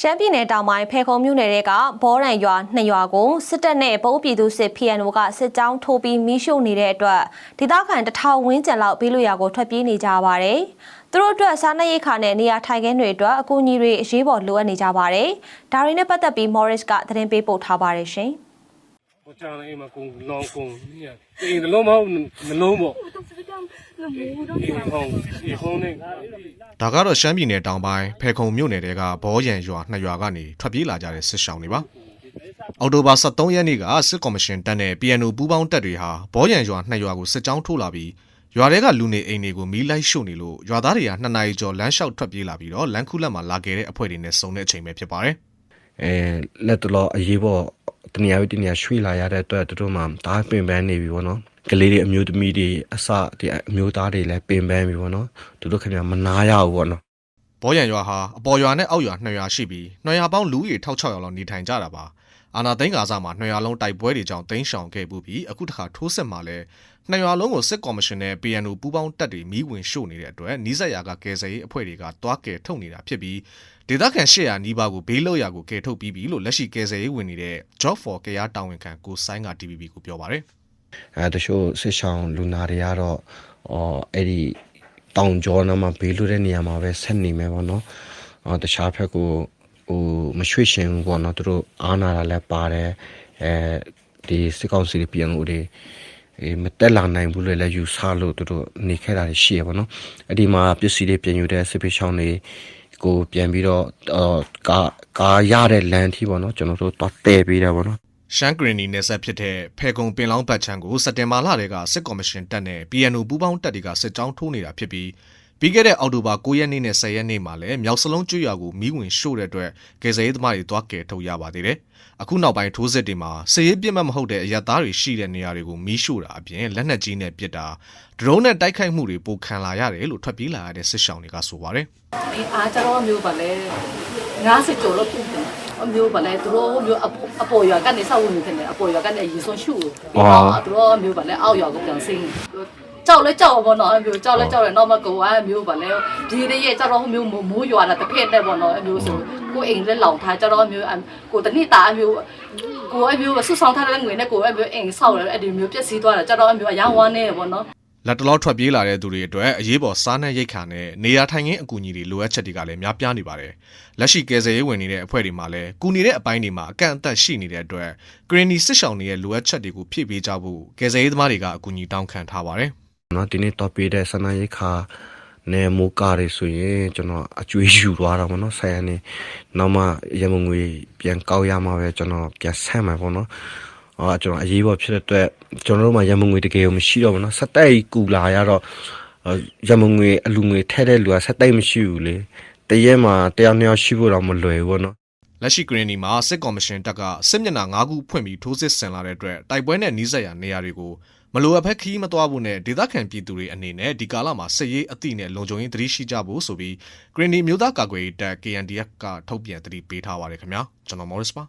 ရှမ်းပြည်နယ်တောင်ပိုင်းဖဲခုံမြို့နယ်တဲကဘောရန်ရွာနှစ်ရွာကိုစစ်တပ်နဲ့ပုံပြည်သူစစ် PNO ကစစ်ကြောင်းထိုးပြီးမိရှုနေတဲ့အတွက်ဒေသခံတထောင်ဝန်းကျင်လောက်ဘေးလွတ်ရာကိုထွက်ပြေးနေကြပါတယ်။သူတို့အတွက်စားနပ်ရိက္ခာနဲ့နေရာထိုင်ခင်းတွေအတွက်အကူအညီတွေအရေးပေါ်လိုအပ်နေကြပါတယ်။ဒါတွေနဲ့ပတ်သက်ပြီး Morris ကသတင်းပေးပို့ထားပါတယ်ရှင်။ဟိုကြာနေအိမ်မှာကုန်းလောင်းကုန်းတင်းလုံးမဟုတ်နှလုံးပေါ့ ဒါကတော့ရှမ်းပြည်နယ်တောင်ပိုင်းဖေခုံမြို့နယ်တဲကဘောရန်ရွာနှစ်ရွာကနေထွက်ပြေးလာကြတဲ့စစ်ရှောင်းတွေပါအော်တိုဘာ23ရက်နေ့ကစစ်ကော်မရှင်တပ်နဲ့ PNO ပူးပေါင်းတပ်တွေဟာဘောရန်ရွာနှစ်ရွာကိုစစ်ကြောင်းထိုးလာပြီးရွာတဲကလူနေအိမ်တွေကိုမီးလိုက်ရှို့နေလို့ရွာသားတွေကနှစ်နာရီကျော်လမ်းလျှောက်ထွက်ပြေးလာပြီးတော့လမ်းခုလက်မှာလာခဲ့တဲ့အဖွဲ့တွေနဲ့စုံတဲ့အချိန်ပဲဖြစ်ပါတယ်အဲလက်တလောအရေးပေါ်တနေရာပြီးတနေရာရွှေ့လာရတဲ့အတွက်သူတို့မှဒါပင်ပန်းနေပြီပေါ့နော် ကလေးတွေအမျိုးသမီးတွေအစဒီအမျိုးသားတွေလည်းပင်ပန်းပြီပေါ့နော်သူတို့ခင်ဗျာမနာရဘူးပေါ့နော်ဘောရန်ရွာဟာအပေါ်ရွာနဲ့အောက်ရွာနှစ်ရွာရှိပြီးနှစ်ရွာပေါင်းလူဦးရေ1600လောက်နေထိုင်ကြတာပါအာနာသိန်းကာစားမှာနှစ်ရွာလုံးတိုက်ပွဲတွေကြောင့်တင်းရှောင်ခဲ့ပူပြီးအခုတစ်ခါထိုးစစ်မှာလဲနှစ်ရွာလုံးကိုစစ်ကော်မရှင်နဲ့ PNO ပူးပေါင်းတပ်တွေမီးဝင်ရှို့နေတဲ့အတွက်နီးစက်ရာကကယ်ဆယ်ရေးအဖွဲ့တွေကတွားကယ်ထုတ်နေတာဖြစ်ပြီးဒေသခံ800နီးပါးကိုဘေးလွတ်ရာကိုကယ်ထုတ်ပြီးပြီလို့လက်ရှိကယ်ဆယ်ရေးဝင်နေတဲ့ Job for ကရားတာဝန်ခံကိုဆိုင်းက DVB ကိုပြောပါတယ် အဲတချို့ဆစ်ဆောင်လူနာတွေကတော့အော်အဲ့ဒီတောင်ကျောနာမှာဘေးလွတ်တဲ့နေရာမှာပဲဆက်နေမယ်ပေါ့နော်အော်တခြားဘက်ကိုဟိုမရွှေ့ရှင်ဘူးပေါ့နော်သူတို့အားနာတာလည်းပါတယ်အဲဒီစစ်ကောင်စီတွေပြန်လို့တွေအေးမတက်လာနိုင်ဘူးလေလည်းယူဆလို့သူတို့နေခဲ့တာရှိရပါတော့အဲ့ဒီမှာပစ္စည်းတွေပြန်ယူတဲ့စစ်ပေးချောင်းတွေကိုပြန်ပြီးတော့အော်ကာကာရတဲ့လမ်းအထိပေါ့နော်ကျွန်တော်တို့တော့တဲပေးတယ်ပေါ့နော် ရှမ်းဂရီနီနယ်ဆက်ဖြစ်တဲ့ဖေကုံပင်လောင်းပတ်ချမ်းကိုစက်တင်ဘာလတည်းကစစ်ကော်မရှင်တပ်နဲ့ PNO ပူးပေါင်းတပ်တွေကစစ်ကြောင်းထိုးနေတာဖြစ်ပြီးပြီးခဲ့တဲ့အောက်တိုဘာ9ရက်နေ့နဲ့10ရက်နေ့မှာလည်းမြောက်စလုံးကျွော်ကိုမီးဝင်ရှို့တဲ့အတွက်ကယ်ဆယ်ရေးသမားတွေတွားကယ်ထုတ်ရပါသေးတယ်။အခုနောက်ပိုင်းထိုးစစ်တွေမှာစစ်ရေးပြစ်မှတ်မဟုတ်တဲ့အရသားတွေရှိတဲ့နေရာတွေကိုမီးရှို့တာအပြင်လက်နက်ကြီးနဲ့ပစ်တာဒရုန်းနဲ့တိုက်ခိုက်မှုတွေပိုခံလာရတယ်လို့ထွက်ပြေးလာရတဲ့စစ်ရှောင်းတွေကဆိုပါတယ်ဒီအားကြတော့မျိုးပါလေ90ကျော်လို့ပြုတ်တယ်အ မျိုးပါလေသူတို့မျိုးအပေါ်ရွာကနေဆောက်ဝင်နေတယ်အပေါ်ရွာကနေရေဆုံးရှုသူတို့မျိုးပါလေအောက်ရွာကိုပြန်ဆင်းကြောက်လဲကြောက်ဘောနော်အမျိုးကြောက်လဲကြောက်လဲတော့မကောအမျိုးပါလေဒီတည်းရဲ့ကြောက်တော့မျိုးမိုးရွာတာတစ်ဖက်နဲ့ဘောနော်အမျိုးဆိုကိုအိမ်လဲလောင်ထားကြောက်တော့မျိုးကိုတနည်းတာအမျိုးကိုအမျိုးဆွဆောင်ထားတဲ့ငွေနဲ့ကိုအမျိုးအိမ်ဆောက်တယ်အဲ့ဒီမျိုးပြည့်စည်သွားတာကြောက်တော့အမျိုးအယောင်ဝမ်းနေဘောနော် လက်တလောထွက်ပြေးလာတဲ့သူတွေအတွက်အရေးပေါ်စားနပ်ရိက္ခာနဲ့နေရာထိုင်ခင်းအကူအညီတွေလိုအပ်ချက်တွေကလည်းများပြားနေပါတယ်။လက်ရှိကယ်ဆယ်ရေးဝင်နေတဲ့အဖွဲ့တွေမှာလည်းကူညီတဲ့အပိုင်းတွေမှာအကန့်အသတ်ရှိနေတဲ့အတွက်ကရင်နီစစ်ရှောင်တွေရဲ့လိုအပ်ချက်တွေကိုဖြည့်ပေးကြဖို့ကယ်ဆယ်ရေးသမားတွေကအကူအညီတောင်းခံထားပါတယ်နော်ဒီနေ့တော့ပေးတဲ့ဆန္ဒရိတ်ခါနဲ့မိုးကားတွေဆိုရင်ကျွန်တော်အကျွေးယူသွားတာပေါ့နော်ဆိုင်ရနေနောက်မှရမငွေပြန်ကောက်ရမှာပဲကျွန်တော်ပြန်ဆက်မှာပေါ့နော် အော်ကျွန်တော်အရေးပေါ်ဖြစ်တဲ့အတွက်ကျွန်တော်တို့မှာရမငွေတကယ်မရှိတော့ဘူးနော်ဆက်တိုက်ကူလာရတော့ရမငွေအလူငွေထဲတဲ့လူကဆက်တိုက်မရှိဘူးလေတရက်မှာတယောက်နှစ်ယောက်ရှိဖို့တော့မလွယ်ဘူးပေါ့နော်။လက်ရှိကရင်နီမှာစစ်ကော်မရှင်တပ်ကစစ်မျက်နှာ၅ခုဖွင့်ပြီးထိုးစစ်ဆင်လာတဲ့အတွက်တိုက်ပွဲနဲ့နှီးစက်ရာနေရာတွေကိုမလိုအပ်ဘဲခီးမသွားဖို့နဲ့ဒေသခံပြည်သူတွေအနေနဲ့ဒီကာလမှာစစ်ရေးအသည့်နဲ့လုံခြုံရေးသတိရှိကြဖို့ဆိုပြီးကရင်နီမျိုးသားကာကွယ်ရေးတပ် KNDF ကထုတ်ပြန်သတိပေးထားပါတယ်ခင်ဗျာကျွန်တော်မော်ရစ်ပါ